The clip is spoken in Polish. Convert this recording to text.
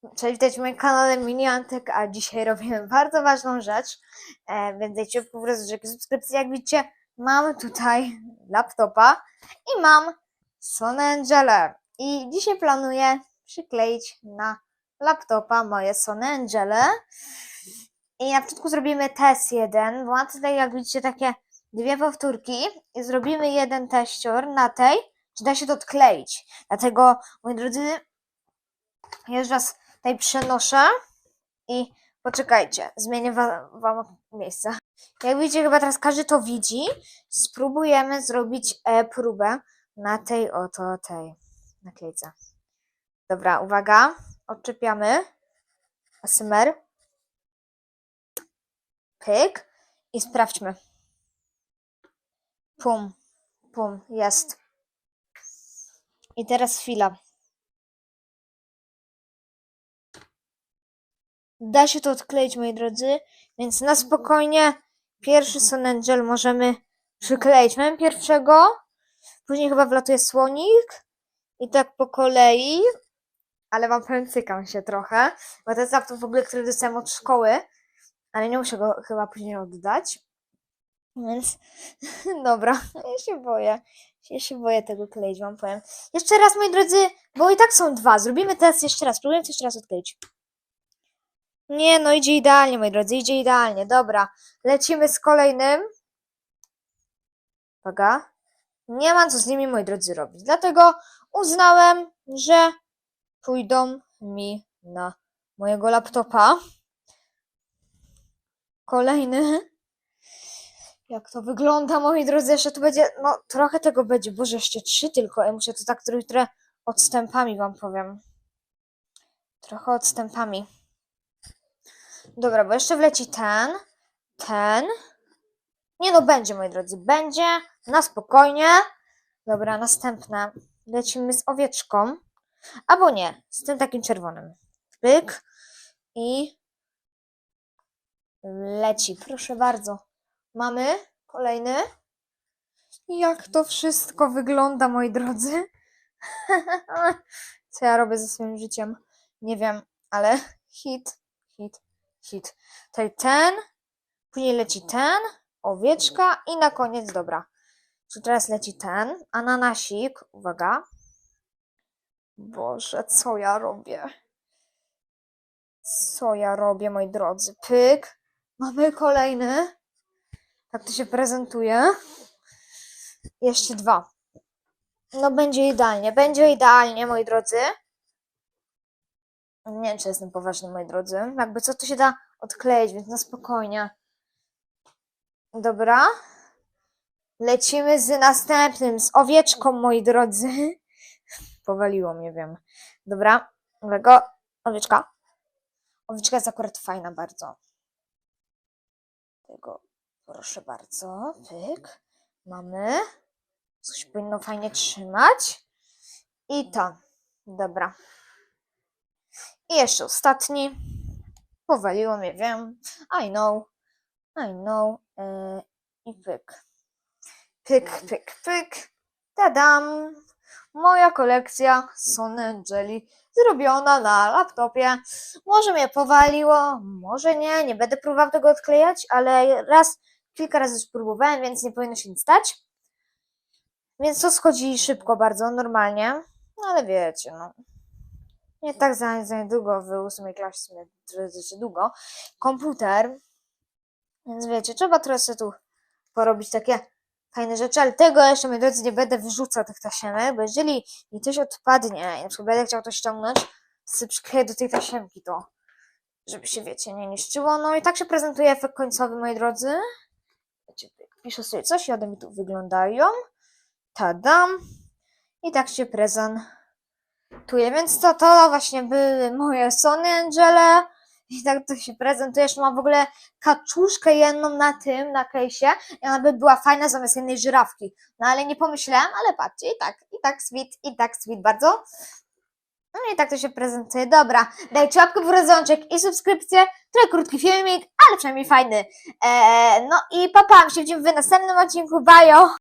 Cześć, witajcie w moim kanale Mini Antyk, a dzisiaj robimy bardzo ważną rzecz, e, więc dajcie po prostu subskrypcji. Jak widzicie, mam tutaj laptopa i mam Sony Angele. I dzisiaj planuję przykleić na laptopa moje Sony Angele. I na początku zrobimy test jeden, bo mam tutaj, jak widzicie, takie dwie powtórki i zrobimy jeden teścior na tej, czy da się to odkleić. Dlatego, moi drodzy, już was tutaj przenoszę i poczekajcie, zmienię wam, wam. Jak widzicie, chyba teraz każdy to widzi. Spróbujemy zrobić e, próbę na tej oto tej naklejce. Dobra, uwaga, odczepiamy ASMR. Pyk i sprawdźmy. Pum, pum, jest. I teraz chwila. Da się to odkleić, moi drodzy, więc na spokojnie pierwszy Sun Angel możemy przykleić. Mamy pierwszego, później chyba wlatuje słonik i tak po kolei, ale wam powiem, cykam się trochę, bo to jest laptop w ogóle, który dostałem od szkoły, ale nie muszę go chyba później oddać, więc dobra, ja się boję. Ja się boję tego kleić, wam powiem. Jeszcze raz, moi drodzy, bo i tak są dwa. Zrobimy test jeszcze raz. Spróbujemy to jeszcze raz odkleić. Nie, no idzie idealnie, moi drodzy, idzie idealnie. Dobra, lecimy z kolejnym. Uwaga. Nie ma co z nimi, moi drodzy, robić. Dlatego uznałem, że pójdą mi na mojego laptopa. Kolejny. Jak to wygląda, moi drodzy, jeszcze tu będzie, no trochę tego będzie, boże, jeszcze trzy tylko, ja muszę to tak trochę odstępami wam powiem. Trochę odstępami. Dobra, bo jeszcze wleci ten, ten. Nie no, będzie, moi drodzy, będzie, na spokojnie. Dobra, następne. Lecimy z owieczką, albo nie, z tym takim czerwonym. Pyk i leci, proszę bardzo. Mamy kolejny. Jak to wszystko wygląda, moi drodzy? Co ja robię ze swoim życiem? Nie wiem, ale hit, hit, hit. Tutaj ten, później leci ten, owieczka i na koniec, dobra. Czy teraz leci ten, ananasik, uwaga. Boże, co ja robię? Co ja robię, moi drodzy? Pyk. Mamy kolejny. Tak to się prezentuje. Jeszcze dwa. No będzie idealnie, będzie idealnie, moi drodzy. Nie wiem, czy jestem poważny, moi drodzy. Jakby co to się da odkleić, więc na spokojnie. Dobra. Lecimy z następnym, z owieczką, moi drodzy. Powaliło mnie, wiem. Dobra, nowego. Owieczka. Owieczka jest akurat fajna bardzo. Tego, proszę bardzo. Pyk. Mamy. Coś powinno fajnie trzymać. I to. Dobra. I jeszcze ostatni. Powaliło mnie, wiem. I know. I know. Yy, I pyk. Pyk, pyk, pyk. Tadam! Moja kolekcja Sony Angeli zrobiona na laptopie. Może mnie powaliło, może nie. Nie będę próbował tego odklejać, ale raz, kilka razy już próbowałem, więc nie powinno się nic stać. Więc to schodzi szybko bardzo, normalnie. No ale wiecie, no. Nie tak za, za niedługo, w ósmej klasie, trochę długo. Komputer. Więc wiecie, trzeba trochę sobie tu porobić takie fajne rzeczy, ale tego jeszcze, moi drodzy, nie będę wyrzucał tych tasiemek, bo jeżeli mi coś odpadnie i na przykład będę chciał to ściągnąć, to sobie przykleję do tej tasiemki to, żeby się, wiecie, nie niszczyło. No i tak się prezentuje efekt końcowy, moi drodzy. Wiecie, piszę sobie coś i one mi tu wyglądają. Tadam. I tak się prezentuje. Więc to, to właśnie były moje Sony Angele. I tak to się prezentuje. Jeszcze mam w ogóle kaczuszkę jedną na tym, na kejsie. I ona by była fajna zamiast jednej żyrawki. No ale nie pomyślałem, ale patrzcie, i tak, i tak sweet, i tak sweet bardzo. No i tak to się prezentuje. Dobra, dajcie łapkę w rodzączek i subskrypcję. Trochę krótki filmik, ale przynajmniej fajny. Eee, no i papam się widzimy w następnym odcinku. Bajo!